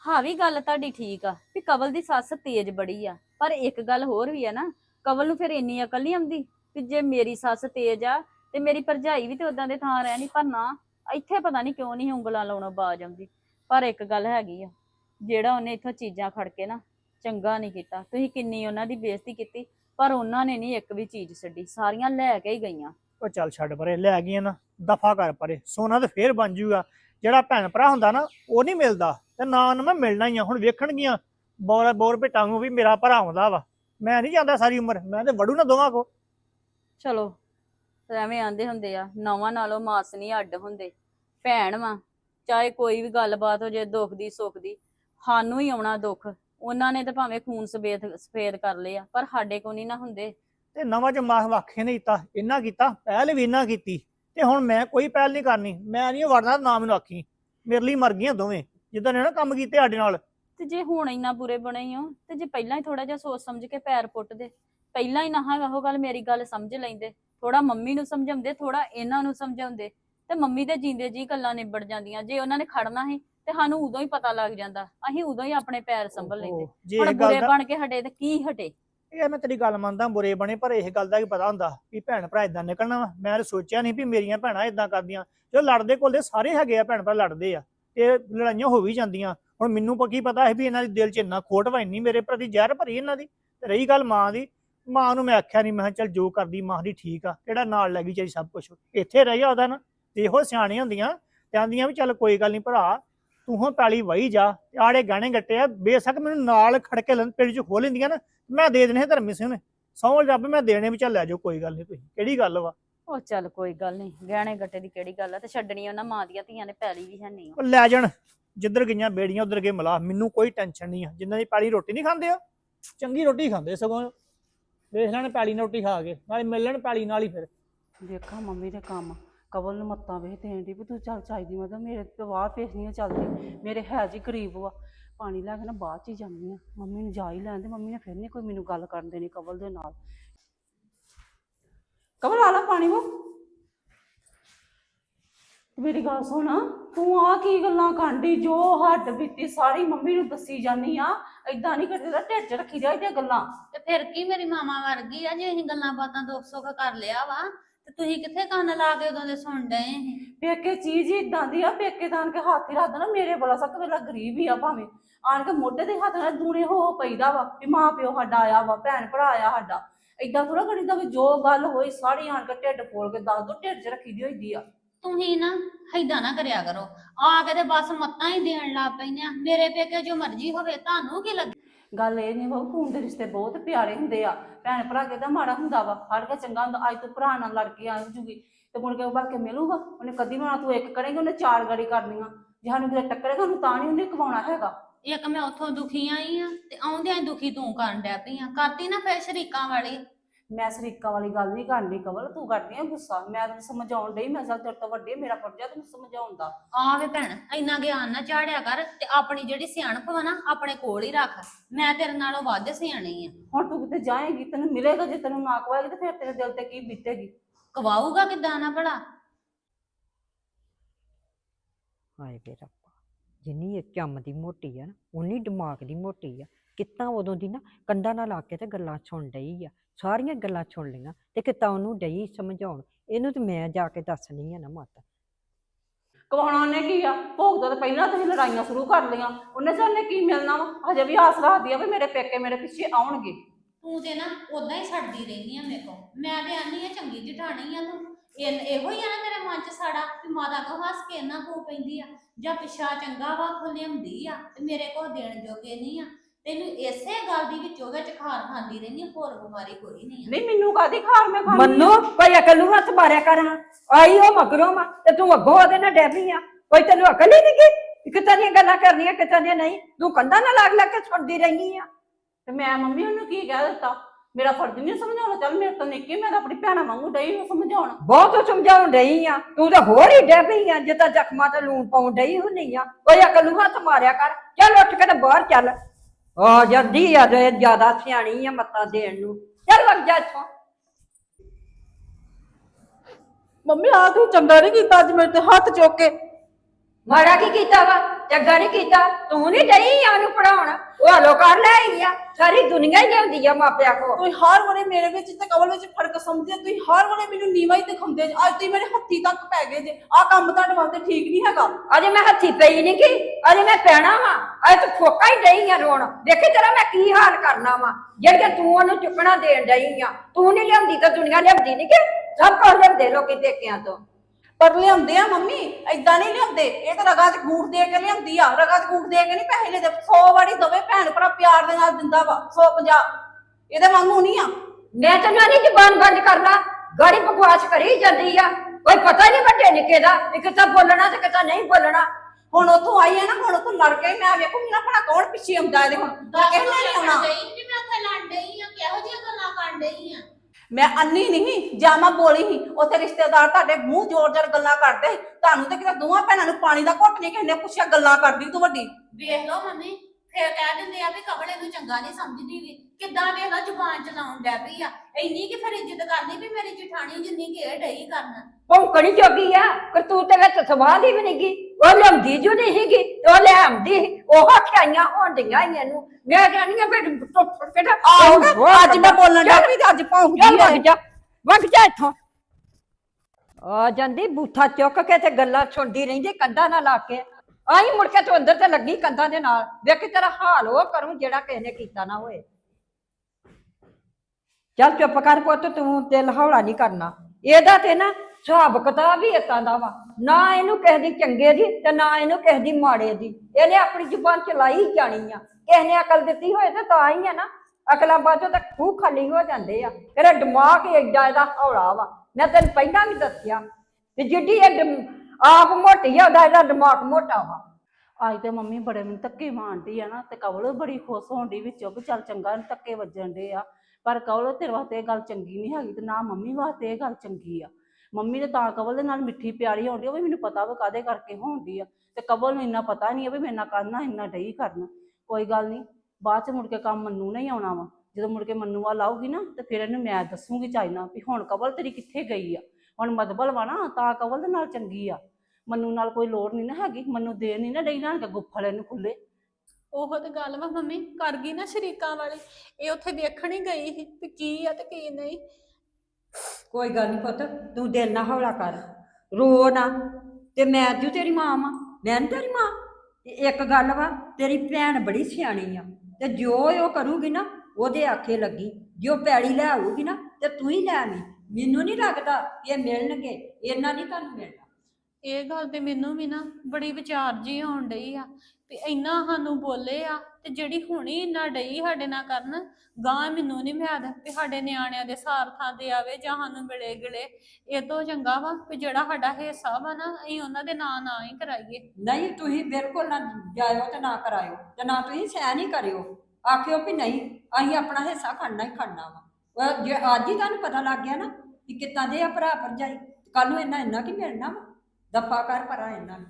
Speaker 2: ਹਾਂ ਵੀ ਗੱਲ ਤੁਹਾਡੀ ਠੀਕ ਆ, ਵੀ ਕਵਲ ਦੀ ਸੱਸ ਤੇਜ਼ ਬੜੀ ਆ, ਪਰ ਇੱਕ ਗੱਲ ਹੋਰ ਵੀ ਆ ਨਾ, ਕਵਲ ਨੂੰ ਫਿਰ ਇੰਨੀ ਅਕਲ ਨਹੀਂ ਆਉਂਦੀ ਵੀ ਜੇ ਮੇਰੀ ਸੱਸ ਤੇਜ਼ ਆ ਤੇ ਮੇਰੀ ਭਰਜਾਈ ਵੀ ਤੇ ਉਦਾਂ ਦੇ ਥਾਂ ਰਹਿਣੀ ਪਰ ਨਾ, ਇੱਥੇ ਪਤਾ ਨਹੀਂ ਕਿਉਂ ਨਹੀਂ ਉਂਗਲਾਂ ਲਾਉਣੋਂ ਬਾਜ ਆਉਂਦੀ, ਪਰ ਇੱਕ ਗੱਲ ਹੈਗੀ ਆ ਜਿਹੜਾ ਉਹਨੇ ਇੱਥੋਂ ਚੀਜ਼ਾਂ ਖੜ ਕੇ ਨਾ ਚੰਗਾ ਨਹੀਂ ਕੀਤਾ। ਤੁਸੀਂ ਕਿੰਨੀ ਉਹਨਾਂ ਦੀ ਬੇਇੱਜ਼ਤੀ ਕੀਤੀ ਪਰ ਉਹਨਾਂ ਨੇ ਨਹੀਂ ਇੱਕ ਵੀ ਚੀਜ਼ ਛੱਡੀ। ਸਾਰੀਆਂ ਲੈ ਕੇ ਹੀ ਗਈਆਂ।
Speaker 8: ਉਹ ਚੱਲ ਛੱਡ ਪਰੇ ਲੈ ਗਈਆਂ ਨਾ ਦਫਾ ਕਰ ਪਰੇ। ਸੋਨਾ ਤੇ ਫੇਰ ਬਣ ਜੂਗਾ। ਜਿਹੜਾ ਭੈਣ ਭਰਾ ਹੁੰਦਾ ਨਾ ਉਹ ਨਹੀਂ ਮਿਲਦਾ। ਤੇ ਨਾ ਉਹਨੂੰ ਮੈਂ ਮਿਲਣਾ ਹੀ ਆ। ਹੁਣ ਵੇਖਣਗੀਆਂ। ਬੋਰ ਬੋਰ ਭੇਟਾਂ ਨੂੰ ਵੀ ਮੇਰਾ ਭਰਾ ਆਉਂਦਾ ਵਾ। ਮੈਂ ਨਹੀਂ ਜਾਂਦਾ ਸਾਰੀ ਉਮਰ। ਮੈਂ ਤੇ ਵੜੂ ਨਾ ਦੋਵਾਂ ਕੋ
Speaker 2: ਚਲੋ ਐਵੇਂ ਆਂਦੇ ਹੁੰਦੇ ਆ। ਨਵਾਂ ਨਾਲੋਂ ਮਾਸ ਨਹੀਂ ਅੱਡ ਹੁੰਦੇ। ਭੈਣ ਵਾ। ਚਾਹੇ ਕੋਈ ਵੀ ਗੱਲਬਾਤ ਹੋ ਜੇ ਦੁੱਖ ਦੀ ਸੁੱਖ ਦੀ। ਸਾਨੂੰ ਹੀ ਆਉਣਾ ਦੁੱਖ। ਉਹਨਾਂ ਨੇ ਤਾਂ ਭਾਵੇਂ ਖੂਨ ਸਫੇਦ ਸਫੇਦ ਕਰ ਲਏ ਆ ਪਰ ਸਾਡੇ ਕੋ ਨਹੀਂ ਨਾ ਹੁੰਦੇ।
Speaker 8: ਤੇ ਨਵਾਂ ਚ ਮਾਹ ਵਾਖੇ ਨੇ ਕੀਤਾ ਇੰਨਾ ਕੀਤਾ ਪਹਿਲ ਵੀ ਇੰਨਾ ਕੀਤੀ। ਤੇ ਹੁਣ ਮੈਂ ਕੋਈ ਪਹਿਲ ਨਹੀਂ ਕਰਨੀ ਮੈਂ ਨਹੀਂ ਵੜਨਾ ਨਾ ਮੈਨੂੰ ਆਖੀ। ਮੇਰੇ ਲਈ ਮਰ ਗਈਆਂ ਦੋਵੇਂ ਜਿੱਦਾਂ ਨੇ ਨਾ ਕੰਮ ਕੀਤੇ ਸਾਡੇ ਨਾਲ।
Speaker 9: ਤੇ ਜੇ ਹੁਣ ਇੰਨਾ ਬੁਰੇ ਬਣੇ ਹੀ ਹੋ ਤੇ ਜੇ ਪਹਿਲਾਂ ਹੀ ਥੋੜਾ ਜਿਹਾ ਸੋਚ ਸਮਝ ਕੇ ਪੈਰ ਪੁੱਟਦੇ ਪਹਿਲਾਂ ਹੀ ਨਾ ਹਾਂ ਉਹ ਗੱਲ ਮੇਰੀ ਗੱਲ ਸਮਝ ਲੈਂਦੇ। ਥੋੜਾ ਮੰਮੀ ਨੂੰ ਸਮਝਾਉਂਦੇ ਥੋੜਾ ਇਹਨਾਂ ਨੂੰ ਸਮਝਾਉਂਦੇ। ਤੇ ਮੰਮੀ ਦੇ ਜਿੰਦੇ ਜੀ ਗੱਲਾਂ ਨਿਬੜ ਜਾਂਦੀਆਂ ਜੇ ਉਹਨਾਂ ਨੇ ਖੜਨਾ ਸੀ ਤੇ ਸਾਨੂੰ ਉਦੋਂ ਹੀ ਪਤਾ ਲੱਗ ਜਾਂਦਾ ਅਸੀਂ ਉਦੋਂ ਹੀ ਆਪਣੇ ਪੈਰ ਸੰਭਲ ਲੈਂਦੇ।
Speaker 8: ਜੇ
Speaker 9: ਹੁਣ
Speaker 8: ਇਹ ਗੱਲ
Speaker 9: ਬੁਰੇ
Speaker 8: ਦਾ
Speaker 9: ਬਣ ਕੇ ਹਟੇ ਤੇ ਕੀ ਹਟੇ?
Speaker 8: ਇਹ ਮੈਂ ਤੇਰੀ ਗੱਲ ਮੰਨਦਾ ਬੁਰੇ ਬਣੇ ਪਰ ਇਹ ਗੱਲ ਦਾ ਕੀ ਪਤਾ ਹੁੰਦਾ ਵੀ ਭੈਣ ਭਰਾ ਇਦਾਂ ਨਿਕਲਣਾ ਵਾ। ਮੈਂ ਤਾਂ ਸੋਚਿਆ ਨਹੀਂ ਵੀ ਮੇਰੀਆਂ ਭੈਣਾਂ ਇਦਾਂ ਕਰਦੀਆਂ। ਜੋ ਲੜਦੇ ਕੋਲੇ ਸਾਰੇ ਹੈਗੇ ਆ ਭੈਣ ਭਰਾ ਲੜਦੇ ਆ ਤੇ ਲੜਾਈਆਂ ਹੋ ਵੀ ਜਾਂਦੀਆਂ। ਹੁਣ ਮੈਨੂੰ ਪੱਕੀ ਪਤਾ ਹੈ ਵੀ ਇਹਨਾਂ ਦੇ ਦਿਲ 'ਚ ਇੰਨਾ ਖੋਟ ਵਾ ਇੰਨੀ ਮੇਰੇ ਪ੍ਰਤੀ ਜ਼ਹਿਰ ਭਰੀ ਇਹਨਾਂ ਦੀ। ਤੇ ਰਹੀ ਗੱਲ ਮਾਂ ਦੀ। ਮਾਂ ਨੂੰ ਮੈਂ ਆਖਿਆ ਨਹੀਂ ਮੈਂ ਕਿਹਾ ਚੱਲ ਜੋ ਕਰਦੀ ਮਾਂ ਦੀ ਠੀਕ ਆ ਕਿਹੜਾ ਨਾਲ ਲੱਗੀ ਚਾਹੀ ਸਭ ਕੁਝ ਇੱਥੇ ਰਹਿ ਜਾ ਉਹਦਾ ਨਾ ਤੇ ਇਹੋ ਸਿਆਣੀਆਂ ਹੁੰਦੀਆਂ ਤੇ ਆਂਦੀਆਂ ਵੀ ਚੱਲ ਕੋਈ ਗੱਲ ਨਹੀਂ ਭਰਾ ਤੂੰ ਹੁਣ ਪੈਲੀ ਵਹੀ ਜਾ ਤੇ ਆੜੇ ਗਾਣੇ ਗੱਟੇ ਆ ਬੇਸ਼ੱਕ ਮੈਨੂੰ ਨਾਲ ਖੜ ਕੇ ਲੰਨ ਪਿੰਡ 'ਚ ਖੋਲ ਲੈਂਦੀਆਂ ਨਾ ਮੈਂ ਦੇ ਦੇਣੇ ਧਰਮੀ ਸਿੰਘ ਨੇ। ਸੌਂ ਰੱਬ ਮੈਂ ਦੇਣੇ ਵੀ ਚੱਲ ਲੈ ਜਾਓ ਕੋਈ ਗੱਲ ਨਹੀਂ ਤੁਸੀਂ ਕਿਹੜੀ ਗੱਲ ਵਾ?
Speaker 9: ਉਹ ਚੱਲ ਕੋਈ ਗੱਲ ਨਹੀਂ ਗਹਿਣੇ ਗੱਟੇ ਦੀ ਕਿਹੜੀ ਗੱਲ ਆ ਤੇ ਛੱਡਣੀ ਉਹਨਾਂ ਮਾਂ ਦੀਆਂ ਧੀਆਂ ਨੇ ਪੈਲੀ ਵੀ ਹੈ ਨਹੀਂ।
Speaker 8: ਉਹ ਲੈ ਜਾਣ ਜਿੱਧਰ ਗਈਆਂ ਬੇੜੀਆਂ ਉਧਰ ਗਏ ਮਲਾ ਮੈਨੂੰ ਕੋਈ ਟੈਨਸ਼ਨ ਨਹੀਂ ਆ ਜਿੰਨਾਂ ਦੀ ਪੈਲੀ ਰੋਟੀ ਨਹੀਂ ਖਾਂਦੇ ਆ ਚੰਗੀ ਰੋਟੀ ਖਾਂਦੇ ਸਗੋਂ ਵੇਖ ਲੈਣ ਪੈਲੀ ਨਾਲ ਰੋਟੀ ਖਾ ਕੇ ਨਾਲੇ ਮਿਲਣ ਪੈਲੀ ਨਾਲ ਹੀ ਫਿਰ।
Speaker 5: ਦੇਖਾਂ ਮੰਮੀ ਦੇ ਕੰਮ। ਕਵਲ ਨੂੰ ਮੱਤਾਂ ਵੇਖ ਦੇਣ ਦੀ ਵੀ ਤੂੰ ਚੱਲ ਚਾਹੀਦੀ ਮਤਲਬ ਮੇਰੇ ਤੇ ਵਾਹ ਪੇਸ਼ ਨਹੀਂ ਚੱਲਦੀ, ਮੇਰੇ ਹੈ ਜੀ ਗਰੀਬ ਵਾ। ਪਾਣੀ ਲੈ ਕੇ ਨਾ ਬਾਅਦ ਚ ਹੀ ਜਾਂਦੀ ਆ। ਮੰਮੀ ਨੂੰ ਜਾ ਹੀ ਲੈਣ ਦੇ, ਮੰਮੀ ਨੇ ਫਿਰ ਨਹੀਂ ਕੋਈ ਮੈਨੂੰ ਗੱਲ ਕਰਨ ਦੇਣੀ ਕਵਲ ਦੇ ਨਾਲ। ਕਵਲ ਆ ਲੈ ਪਾਣੀ ਉਹ ਮੇਰੀ ਗੱਲ ਸੁਣ, ਤੂੰ ਆ ਕੀ ਗੱਲਾਂ ਕਾਂਡੀ ਜੋ ਹੱਡ ਬੀਤੀ ਸਾਰੀ ਮੰਮੀ ਨੂੰ ਦੱਸੀ ਜਾਨੀ ਆ, ਏਦਾਂ ਨਹੀਂ ਕਰਦੇ ਦਾ ਢਿੱਡ ਚ ਰੱਖੀ ਜਾ ਇਹਦੀਆਂ ਗੱਲਾਂ।
Speaker 2: ਤੇ ਫਿਰ ਕੀ ਮੇਰੀ ਮਾਮਾ ਵਰਗੀ ਆ, ਜੇ ਅਸੀਂ ਗੱਲਾਂ ਬਾਤਾਂ ਦੁੱਖ ਸੁੱਖ ਕਰ ਲਿਆ ਵਾ? ਤੇ ਤੁਸੀਂ ਕਿੱਥੇ ਕੰਨ ਲਾ ਕੇ ਉਦੋਂ ਦੇ ਸੁਣ ਡਏ ਸੀ
Speaker 5: ਪੇਕੇ ਚੀਜ਼ ਹੀ ਇਦਾਂ ਦੀ ਆ ਪੇਕੇ ਤਾਂ ਆਣ ਕੇ ਹੱਥ ਹੀ ਰੱਖਦਾ ਨਾ ਮੇਰੇ ਬੜਾ ਸੱਕ ਵੇਲਾ ਗਰੀਬ ਹੀ ਆ ਭਾਵੇਂ। ਆਣ ਕੇ ਮੋਢੇ ਦੇ ਹੱਥ ਨਾਲ ਦੂਣੇ ਹੋ ਪਈਦਾ ਵਾ ਵੀ ਮਾਂ ਪਿਓ ਸਾਡਾ ਆਇਆ ਵਾ ਭੈਣ ਭਰਾ ਆਇਆ ਸਾਡਾ। ਏਦਾਂ ਥੋੜਾ ਕਰੀਦਾ ਵੀ ਜੋ ਗੱਲ ਹੋਈ ਸਾਰੀ ਆਣ ਕੇ ਢਿੱਡ ਫੋਲ ਕੇ ਦੱਸ ਦੋ ਢਿੱਡ 'ਚ ਰੱਖੀ ਦੀ ਹੋਈਦੀ ਆ।
Speaker 2: ਤੁਸੀਂ ਨਾ ਏਦਾਂ ਨਾ ਕਰਿਆ ਕਰੋ। ਆ ਕੇ ਤੇ ਬਸ ਮੱਤਾਂ ਹੀ ਦੇਣ ਲੱਗ ਪੈਂਦੇ ਆ ਮੇਰੇ ਪੇਕੇ ਜੋ ਮਰਜ਼ੀ ਹੋਵੇ ਤੁਹਾਨੂੰ ਕੀ ਲੱਗੇ?
Speaker 5: ਗੱਲ ਇਹ ਨਹੀਂ ਬਾਬੂ ਖੂਨ ਦੇ ਰਿਸ਼ਤੇ ਬਹੁਤ ਪਿਆਰੇ ਹੁੰਦੇ ਆ। ਭੈਣ ਭਰਾ ਕਿਹਦਾ ਮਾੜਾ ਹੁੰਦਾ ਵਾ? ਹਰ ਕੇ ਚੰਗਾ ਹੁੰਦਾ। ਅੱਜ ਤੂੰ ਭਰਾ ਨਾਲ ਲੜ ਕੇ ਆ ਜੂਗੀ ਤੇ ਮੁੜ ਕੇ ਉਹ ਬਾਕੀ ਮਿਲੂਗਾ। ਉਹਨੇ ਕਦੀ ਵੀ ਨਾ ਤੂੰ ਇੱਕ ਕਰੇਂਗੀ ਉਹਨੇ ਚਾਰ ਗਾੜੀ ਕਰਨੀਆਂ। ਜੇ ਸਾਨੂੰ ਕਿਤੇ ਟੱਕਰੇਗਾ ਉਹਨੂੰ ਤਾਂ ਨਹੀਂ ਉਹਨੇ ਕਵਾਉਣਾ ਹੈਗਾ।
Speaker 2: ਇੱਕ ਮੈਂ ਉੱਥੋਂ ਦੁਖੀ ਆਈ ਆ ਤੇ ਆਉਂਦਿਆਂ ਹੀ ਦੁਖੀ ਤੂੰ ਕਰਨ ਡੈ ਪਈ ਆ। ਕਰਤੀ ਨਾ ਫੇਰ ਸ਼ਰੀਕਾਂ ਵਾਲੀ।
Speaker 5: ਮੈਂ ਸਰੀਕਾ ਵਾਲੀ ਗੱਲ ਨਹੀਂ ਕਰਨੀ ਕਵਲ ਤੂੰ ਕਰਦੀ ਆ ਗੁੱਸਾ। ਮੈਂ ਤੈਨੂੰ ਸਮਝਾਉਣ ਡਈ ਮੈਂ ਚੱਲ ਤੇਰੇ ਤੋਂ ਵੱਡੀ ਆ, ਮੇਰਾ ਫਰਜ਼ ਤੈਨੂੰ ਸਮਝਾਉਣ ਦਾ।
Speaker 2: ਆ ਵੇ ਭੈਣ ਇੰਨਾ ਗਿਆਨ ਨਾ ਝਾੜਿਆ ਕਰ ਤੇ ਆਪਣੀ ਜਿਹੜੀ ਸਿਆਣਪ ਵਾ ਨਾ ਆਪਣੇ ਕੋਲ ਹੀ ਰੱਖ। ਮੈਂ ਤੇਰੇ ਨਾਲੋਂ ਵੱਧ ਸਿਆਣੀ ਆ।
Speaker 5: ਹੁਣ ਤੂੰ ਕਿਤੇ ਜਾਏਂਗੀ ਤੈਨੂੰ ਮਿਲੇਗਾ ਜੇ ਤੈਨੂੰ ਨਾ ਕਵਾਏਗੀ ਤੇ ਫਿਰ ਤੇਰੇ ਦਿਲ ਤੇ ਕੀ ਬੀਤੇਗੀ?
Speaker 2: ਕਵਾਊਗਾ ਕਿੱਦਾਂ ਨਾ ਭਲਾ?
Speaker 3: ਹਾਏ ਵੇ ਰੱਬਾ ਜਿੰਨੀ ਇਹ ਚੰਮ ਦੀ ਮੋਟੀ ਆ ਨਾ ਉਨੀ ਦਿਮਾਗ ਦੀ ਮੋਟੀ ਆ। ਕਿੱਦਾਂ ਉਦੋਂ ਦੀ ਨਾ ਕੰਧਾਂ ਨਾਲ ਲਾ ਕੇ ਤੇ ਗੱਲਾਂ ਸੁਣ ਡਈ ਆ ਸਾਰੀਆਂ ਗੱਲਾਂ ਸੁਣ ਲਈਆਂ ਤੇ ਕਿੱਦਾਂ ਉਹਨੂੰ ਡਈ ਸਮਝਾਉਣ ਇਹਨੂੰ ਤੇ ਮੈਂ ਜਾ ਕੇ ਦੱਸਣੀ ਆ ਨਾ ਮਾਤਾ।
Speaker 5: ਕਵਾਉਣਾ ਉਹਨੇ ਕੀ ਆ? ਭੋਗ ਤੋਂ ਤਾਂ ਪਹਿਲਾਂ ਤੁਸੀਂ ਲੜਾਈਆਂ ਸ਼ੁਰੂ ਕਰ ਲਈਆਂ ਉਹਨੇ ਜਾਨੇ ਕੀ ਮਿਲਣਾ ਵਾ? ਹਜੇ ਵੀ ਆਸ ਰੱਖਦੀ ਆ ਵੀ ਮੇਰੇ ਪੇਕੇ ਮੇਰੇ ਪਿੱਛੇ ਆਉਣਗੇ।
Speaker 2: ਤੂੰ ਤੇ ਨਾ ਉਦਾਂ ਹੀ ਛੱਡਦੀ ਰਹਿਨੀ ਆ ਮੇਰੇ ਕੋ ਮੈਂ ਤੇ ਆਨੀ ਆ ਚੰਗੀ ਜਠਾਣੀ ਆ ਤੂੰ। ਇਹ- ਇਹੋ ਹੀ ਆ ਨਾ ਤੇਰੇ ਮਨ ਚ ਸਾੜਾ ਵੀ ਮਾਤਾ ਕੋ ਹੱਸ ਕੇ ਨਾ ਕੋ ਪੈਂਦੀ ਆ। ਜਾਂ ਪਿਛਾ ਚੰਗਾ ਵਾ ਕੋ ਲਿਆਉਂਦੀ ਆ ਤੇ ਮੇਰੇ ਕੋ ਦੇਣ ਜੋਗੇ ਨਹੀਂ ਆ। ਤੈਨੂੰ ਇਸੇ ਗੱਲ ਦੀ ਵਿੱਚੋਂ ਵਿੱਚ ਖਾਰ ਖਾਂਦੀ ਰਹਿਨੀ ਆ ਹੋਰ ਬਿਮਾਰੀ ਕੋਈ ਨਹੀਂ ਆ।
Speaker 5: ਨਹੀਂ ਮੈਨੂੰ ਕਾਦੀ ਖਾਰ ਮੈਂ ਖਾਣੀ
Speaker 3: ਮੰਨੋ ਕੋਈ ਅਕਲ ਨੂੰ ਹੱਥ ਮਾਰਿਆ ਕਰ ਹਾਂ। ਆਈ ਹੋ ਮਗਰੋਂ ਮਾ ਤੇ ਤੂੰ ਅੱਗੋਂ ਉਹਦੇ ਨਾਲ ਡੈਬੀ ਆ। ਕੋਈ ਤੈਨੂੰ ਅਕਲ ਹੀ ਨਹੀਂ ਕਿ ਕਿੱਦਾਂ ਦੀਆਂ ਗੱਲਾਂ ਕਰਨੀਆਂ ਕਿੱਦਾਂ ਦੀਆਂ ਨਹੀਂ। ਤੂੰ ਕੰਧਾਂ ਨਾਲ ਲੱਗ ਲੱਗ ਕੇ ਸੁਣਦੀ ਰਹਿਨੀ ਆ।
Speaker 5: ਤੇ ਮੈਂ ਮੰਮੀ ਉਹਨੂੰ ਕੀ ਕਹਿ ਦਿੱਤਾ? ਮੇਰਾ ਫਰਜ਼ ਨਹੀਂ ਸਮਝਾਉਣਾ ਚੱਲ ਮੇਰੇ ਤੋਂ ਨਿੱਕੀ ਮੈਂ ਤਾਂ ਆਪਣੀ ਭੈਣਾਂ ਵਾਂਗੂ ਡਈ ਨੂੰ ਸਮਝਾਉਣ।
Speaker 3: ਬਹੁਤ ਸਮਝਾਉਣ ਡਈ ਆ। ਤੂੰ ਤਾਂ ਹੋਰ ਹੀ ਡੈਬੀ ਆ ਜਿੱਦਾਂ ਜ਼ਖਮਾਂ ਤੇ ਲੂਣ ਪਾਉਣ ਡਈ ਹੁੰਨੀ ਆ। ਕੋਈ ਅਕਲ ਨੂੰ ਹੱਥ ਮਾਰਿਆ ਕਰ। ਚੱਲ ਉੱਠ ਕੇ ਤੇ ਬਾਹਰ ਚੱਲ। ਆ ਜਲਦੀ ਆ ਜੇ ਜ਼ਿਆਦਾ ਸਿਆਣੀ ਆ ਮੱਤਾ ਦੇਣ ਨੂੰ। ਚੱਲ ਵਗ ਜਾ ਇੱਥੋਂ।
Speaker 5: ਮੰਮੀ ਆ ਤੂੰ ਚੰਗਾ ਨਹੀਂ ਕੀਤਾ ਅੱਜ ਮੇਰੇ ਤੇ ਹੱਥ ਚੁੱਕ ਕੇ।
Speaker 3: ਮਾੜਾ ਕੀ ਕੀਤਾ ਵਾ? ਚੰਗਾ ਨਹੀਂ ਕੀਤਾ ਤੂੰ ਨਹੀਂ ਡਈ ਆ ਉਹਨੂੰ ਪੜਾਉਣ ਉਹ ਹਲੋ ਕਰ ਲੈ ਆਈ ਆ ਸਾਰੀ ਦੁਨੀਆ ਹੀ ਜਾਂਦੀ ਆ ਮਾਪਿਆਂ ਕੋ
Speaker 5: ਤੁਸੀਂ ਹਰ ਵਾਰੇ ਮੇਰੇ ਵਿੱਚ ਤੇ ਕਵਲ ਵਿੱਚ ਫ਼ਰਕ ਸਮਝਦੇ ਹੋ। ਤੁਸੀਂ ਹਰ ਵਾਰੇ ਮੈਨੂੰ ਨੀਵਾਂ ਹੀ ਦਿਖਾਉਂਦੇ ਜੇ ਅੱਜ ਤੁਸੀਂ ਮੇਰੇ ਹੱਥੀ ਤੱਕ ਪੈ ਗਏ ਜੇ ਆ ਕੰਮ ਤੁਹਾਡੇ ਵਾਸਤੇ ਠੀਕ ਨਹੀਂ ਹੈਗਾ।
Speaker 3: ਅਜੇ ਮੈਂ ਹੱਥੀ ਪਈ ਨਹੀਂ ਕਿ ਅਜੇ ਮੈਂ ਪੈਣਾ ਵਾ ਅਜੇ ਤੂੰ ਫੋਕਾ ਹੀ ਡਈ ਆ ਰੋਣ। ਦੇਖੀ ਤੇਰਾ ਮੈਂ ਕੀ ਹਾਲ ਕਰਨਾ ਵਾ ਜਿਹੜੀਆਂ ਤੂੰ ਉਹਨੂੰ ਚੁੱਕਣਾ ਦੇਣ ਡਈ ਆ। ਤੂੰ ਨਹੀਂ ਲਿਆਉਂਦੀ ਤਾਂ ਦੁਨੀਆ ਲਿਆਉਂਦੀ ਨਹੀਂ ਕਿ ਸਭ ਕੁਝ ਲਿਆਉਂਦੇ ਲੋਕੀ ਪੇਕਿਆਂ ਤੋਂ।
Speaker 5: ਪਰ ਲਿਆਉਂਦੇ ਆ ਮੰਮੀ ਏਦਾਂ ਨਹੀਂ ਲਿਆਉਂਦੇ। ਇਹ ਤਾਂ ਰਗਾ 'ਚ ਗੂੜ ਦੇ ਕੇ ਲਿਆਉਂਦੀ ਆ ਰਗਾ 'ਚ ਗੂੜ ਦੇ ਕੇ ਨਹੀਂ ਪੈਸੇ ਲੈਂਦੇ। 100 ਵਾਰੀ ਦਵੇ ਭੈਣ ਭਰਾ ਪਿਆਰ ਦੇ ਨਾਲ ਦਿੰਦਾ ਵਾ 150 ਇਹਦੇ ਵਾਂਗੂ ਨਹੀਂ ਆ।
Speaker 3: ਮੈਂ ਤੈਨੂੰ ਨਹੀਂ ਜ਼ਬਾਨ ਬੰਦ ਕਰਨਾ ਗਾੜੀ ਬਕਵਾਸ ਕਰੀ ਜਾਂਦੀ ਆ। ਕੋਈ ਪਤਾ ਨਹੀਂ ਵੱਡੇ ਨਿੱਕੇ ਦਾ ਵੀ ਕਿੱਦਾਂ ਬੋਲਣਾ ਤੇ ਕਿੱਦਾਂ ਨਹੀਂ ਬੋਲਣਾ।
Speaker 5: ਹੁਣ ਉੱਥੋਂ ਆਈ ਹੈ ਨਾ ਹੁਣ ਉੱਥੋਂ ਲੜ ਕੇ ਮੈਂ ਵੇਖੂ ਮੇਰਾ ਭਣਾ ਕੌਣ ਪਿੱਛੇ ਆਉਂਦਾ ਇਹਦੇ ਹੁਣ ਤਾਂ ਨੇ ਨਹੀਂ ਆਉਣਾ
Speaker 2: ਨੀ ਮੈਂ ਉੱਥੇ ਲੜ ਡਈ ਆ ਕਿਹੋ ਜਿਹੀਆਂ ਗੱਲਾਂ ਕਰਨ ਡਈ ਆ?
Speaker 5: ਮੈਂ ਅੰਨੀ ਨਹੀਂ, ਜਾਂ ਮੈਂ ਬੋਲੀ ਸੀ ਉੱਥੇ ਰਿਸ਼ਤੇਦਾਰ ਤੁਹਾਡੇ ਮੂੰਹ ਜੋਰ ਜ਼ੋਰ ਗੱਲਾਂ ਕਰਦੇ। ਤੁਹਾਨੂੰ ਤੇ ਕਿਤੇ ਦੋਵਾਂ ਭੈਣਾਂ ਨੂੰ ਪਾਣੀ ਦਾ ਘੁੱਟ ਨਹੀਂ ਕਿਸੇ ਨੇ ਪੁੱਛਿਆ ਗੱਲਾਂ ਕਰਦੀ ਤੂੰ ਵੱਡੀ।
Speaker 2: ਵੇਖ ਲਓ ਮੰਮੀ ਫੇਰ ਕਹਿ ਦਿੰਦੇ ਆ ਵੀ ਕਬਲ ਇਹਨੂੰ ਚੰਗਾ ਨਹੀਂ ਸਮਝਦੀ ਵੀ ਕਿੱਦਾਂ ਵੇਖ ਲਓ ਜ਼ੁਬਾਨ ਚਲਾਉਣ ਡੈ ਪਈ ਆ। ਇੰਨੀ ਕਿ ਫਿਰ ਇੱਜ਼ਤ ਕਰਨੀ ਵੀ ਮੇਰੀ ਜਠਾਣੀ ਜਿੰਨੀ ਕਿ ਇਹ ਡਈ ਕਰਨ।
Speaker 3: ਭੌਂਕਣੀ ਜੋਗੀ ਆ। ਕਰਤੂਤ ਵਿੱਚ ਸਵਾਹ ਦੀ ਵੀ ਨਹੀਂਗੀ ਉਹ ਲਿਆਉਂਦੀ ਜੋ ਨਹੀਂ ਸੀਗੀ ਤੇ ਉਹ ਲਿਆਉਂਦੀ ਸੀ। ਉਹ ਖਿਆਈਆਂ ਹੋਣਦੀਆਂ ਹੀ ਇਹਨੂੰ। ਮੈਂ ਕਹਿੰਦੀ ਆ ਫਿਰ ਟੁੱਟ ਕਿਹੜਾ
Speaker 5: ਆਹੋ ਅੱਜ ਮੈਂ ਬੋਲਣ ਲੱਗ ਪਈ ਤੇ ਅੱਜ ਭੌਂਕਦੀ
Speaker 3: ਵਗ ਜਾ ਵਗ ਜਾ ਇੱਥੋਂ। ਆ ਜਾਂਦੀ ਬੂਥਾ ਚੁੱਕ ਕੇ ਤੇ ਗੱਲਾਂ ਸੁਣਦੀ ਰਹਿੰਦੀ ਕੰਧਾਂ ਨਾਲ ਲਾ ਕੇ। ਆਈ ਮੁੜ ਕੇ ਤੂੰ ਅੰਦਰ ਤੇ ਲੱਗੀ ਕੰਧਾਂ ਦੇ ਨਾਲ। ਵੇਖ ਤੇਰਾ ਹਾਲ ਉਹ ਕਰੂੰ ਜਿਹੜਾ ਕਿਸੇ ਨੇ ਕੀਤਾ ਨਾ ਹੋਏ। ਚੱਲ ਚੁੱਪ ਕਰ ਪੁੱਤ, ਤੂੰ ਦਿਲ ਹੌਲਾ ਨਹੀਂ ਕਰਨਾ। ਇਹਦਾ ਤੇ ਨਾ ਹਿਸਾਬ ਕਿਤਾਬ ਵੀ ਇਤਾਂ ਦਾ ਵਾ। ਨਾ ਇਹਨੂੰ ਕਿਸੇ ਦੀ ਚੰਗੇ ਦੀ ਤੇ ਨਾ ਇਹਨੂੰ ਕਿਸੇ ਦੀ ਮਾੜੇ ਦੀ। ਇਹਨੇ ਆਪਣੀ ਜ਼ੁਬਾਨ ਚਲਾਈ ਜਾਣੀ ਆ। ਕਿਸੇ ਨੇ ਅਕਲ ਦਿੱਤੀ ਹੋਏ ਤੇ ਤਾਂ ਹੀ ਆ ਨਾ। ਅਕਲਾਂ ਬਾਝੋਂ ਤਾਂ ਖੂਹ ਖਾਲੀ ਹੋ ਜਾਂਦੇ ਆ। ਤੇਰਾ ਦਿਮਾਗ ਹੀ ਏਡਾ ਇਹਦਾ ਹੌਲਾ ਵਾ। ਮੈਂ ਤੈਨੂੰ ਪਹਿਲਾਂ ਵੀ ਦੱਸਿਆ ਤੇ ਜਿੱਡੀ ਇਹ ਦਿਮ- ਆਪ ਮੋਟੀ ਆ, ਉਹਦਾ ਇਹਦਾ ਦਿਮਾਗ ਮੋਟਾ ਵਾ।
Speaker 5: ਅੱਜ ਤੇ ਮੰਮੀ ਬੜੇ ਮੈਨੂੰ ਧੱਕੇ ਮਾਰਦੀ ਆ ਨਾ, ਤੇ ਕਵਲ ਬੜੀ ਖੁਸ਼ ਹੋਣਦੀ ਵਿੱਚੋਂ ਵੀ ਚੱਲ ਚੰਗਾ ਇਹਨੂੰ ਧੱਕੇ ਵੱਜਣ ਦੇ ਆ। ਪਰ ਕਵਲ ਤੇਰੇ ਵਾਸਤੇ ਇਹ ਗੱਲ ਚੰਗੀ ਨਹੀਂ ਹੈਗੀ ਤੇ ਨਾ ਮੰਮੀ ਵਾਸਤੇ ਇਹ ਗੱਲ ਚੰਗੀ ਆ। ਮੰਮੀ ਤੇ ਤਾਂ ਕਵਲ ਦੇ ਨਾਲ ਮਿੱਠੀ ਪਿਆਰੀ ਹੋਣਦੀ ਉਹ ਵੀ ਮੈਨੂੰ ਪਤਾ ਵਾ ਕਾਦੇ ਕਰਕੇ ਹੋਣਦੀ ਆ। ਤੇ ਕਵਲ ਨੂੰ ਇੰਨਾ ਪਤਾ ਨਹੀਂ ਆ ਵੀ ਮੇਰੇ ਨਾਲ ਕਰਨਾ ਇੰਨਾ ਡਈ ਕਰਨਾ। ਕੋਈ ਗੱਲ ਨਹੀਂ, ਬਾਅਦ ਚ ਮੁੜ ਕੇ ਕੰਮ ਮੰਨੂ ਨਹੀਂ ਆਉਣਾ ਵਾ। ਜਦੋਂ ਮੁੜ ਕੇ ਮੰਨੂ ਵੱਲ ਆਊਗੀ ਨਾ, ਤੇ ਫਿਰ ਇਹਨੂੰ ਮੈਂ ਦੱਸੂਗੀ ਚਾਈਨਾ ਵੀ ਹੁਣ ਕਵਲ ਤੇਰੀ ਕਿੱਥੇ ਗਈ ਆ। ਹੁਣ ਮਦਬਲ ਵਾ ਨਾ ਤਾਂ ਕਵਲ ਦੇ ਨਾਲ ਚੰਗੀ ਆ। ਮੰਨੂ ਨਾਲ ਕੋਈ ਲੋੜ ਨਹੀਂ ਨਾ ਹੈਗੀ ਮੰਨੂ ਦੇ ਨਹੀਂ ਨਾ ਡਈ ਨਾ ਕਿ ਗੁੱਫਲ ਇਹਨੂੰ ਖੁੱਲੇ।
Speaker 10: ਉਹ ਤੇ ਗੱਲ ਵਾ ਮੰਮੀ ਕਰ ਗਈ ਨਾ ਸ਼ਰੀਕਾਂ ਵਾਲੀ। ਇਹ ਉੱਥੇ ਵੇਖਣ ਹੀ ਗਈ ਸੀ ਵੀ ਕੀ ਆ ਤੇ ਕੀ ਨਹੀਂ।
Speaker 3: ਕੋਈ ਗੱਲ ਨਹੀਂ ਪੁੱਤ ਤੂੰ ਦਿਲ ਨਾ ਹੌਲਾ ਕਰ। ਰੋ ਨਾ ਤੇ ਮੈਂ ਜੂ ਤੇਰੀ ਮਾਂ ਵਾਂ ਮੈਂ ਨੀ ਤੇਰੀ ਮਾਂ। ਤੇ ਇੱਕ ਗੱਲ ਵਾ ਤੇਰੀ ਭੈਣ ਬੜੀ ਸਿਆਣੀ ਆ। ਤੇ ਜੋ ਉਹ ਕਰੂਗੀ ਨਾ ਉਹਦੇ ਆਖੇ ਲੱਗੀ। ਜੋ ਪੈੜੀ ਲੈ ਆਊਗੀ ਨਾ ਤੇ ਤੂੰ ਹੀ ਲੈ ਆਵੀਂ। ਮੈਨੂੰ ਨਹੀਂ ਲੱਗਦਾ ਕਿ ਇਹ ਮਿਲਣਗੇ ਇਹਨਾਂ ਨਹੀਂ ਤੁਹਾਨੂੰ ਮਿਲਣਾ।
Speaker 10: ਇਹ ਗੱਲ ਤੇ ਮੈਨੂੰ ਵੀ ਨਾ ਬੜੀ ਵਿਚਾਰ ਜੀ ਆਉਣ ਡਈ ਆ ਵੀ ਇੰਨਾ ਸਾਨੂੰ ਬੋਲੇ ਆ ਤੇ ਜਿਹੜੀ ਹੁਣੀ ਇੰਨਾ ਡਈ ਸਾਡੇ ਨਾਲ ਕਰਨ ਗਾਂ ਮੈਨੂੰ ਨਹੀਂ ਮਿਆਦ ਵੀ ਸਾਡੇ ਨਿਆਣਿਆਂ ਦੇ ਸਾਰਥਾਂ ਤੇ ਆਵੇ ਜਾਂ ਸਾਨੂੰ ਮਿਲੇ ਗਿਲੇ। ਇਹ ਤੋਂ ਚੰਗਾ ਵਾ ਵੀ ਜਿਹੜਾ ਸਾਡਾ ਹਿੱਸਾ ਵਾ ਨਾ ਅਸੀਂ ਉਹਨਾਂ ਦੇ ਨਾਂ ਨਾ ਹੀ ਕਰਾਈਏ।
Speaker 3: ਨਹੀਂ ਤੁਸੀਂ ਬਿਲਕੁਲ ਨਾ ਜਾਇਓ ਤੇ ਨਾ ਕਰਾਇਓ ਤੇ ਨਾ ਤੁਸੀਂ ਸਹਿ ਨਹੀਂ ਕਰਿਓ। ਆਖਿਓ ਵੀ ਨਹੀਂ ਅਸੀਂ ਆਪਣਾ ਹਿੱਸਾ ਖੜਨਾ ਹੀ ਖੜਨਾ ਵਾ। ਉਹ ਜੇ ਅੱਜ ਹੀ ਤੁਹਾਨੂੰ ਪਤਾ ਲੱਗ ਗਿਆ ਨਾ ਕਿ ਕਿੱਦਾਂ ਦੇ ਆ ਭਰਾ ਭਰਜਾਈ ਕੱਲ ਨੂੰ ਇੰਨਾ ਇੰਨਾ ਕੀ ਮਿਲਣਾ ਵਾ, ਦਫਾ ਕਰ ਭਰਾ ਇੰਨਾ। ਨੂੰ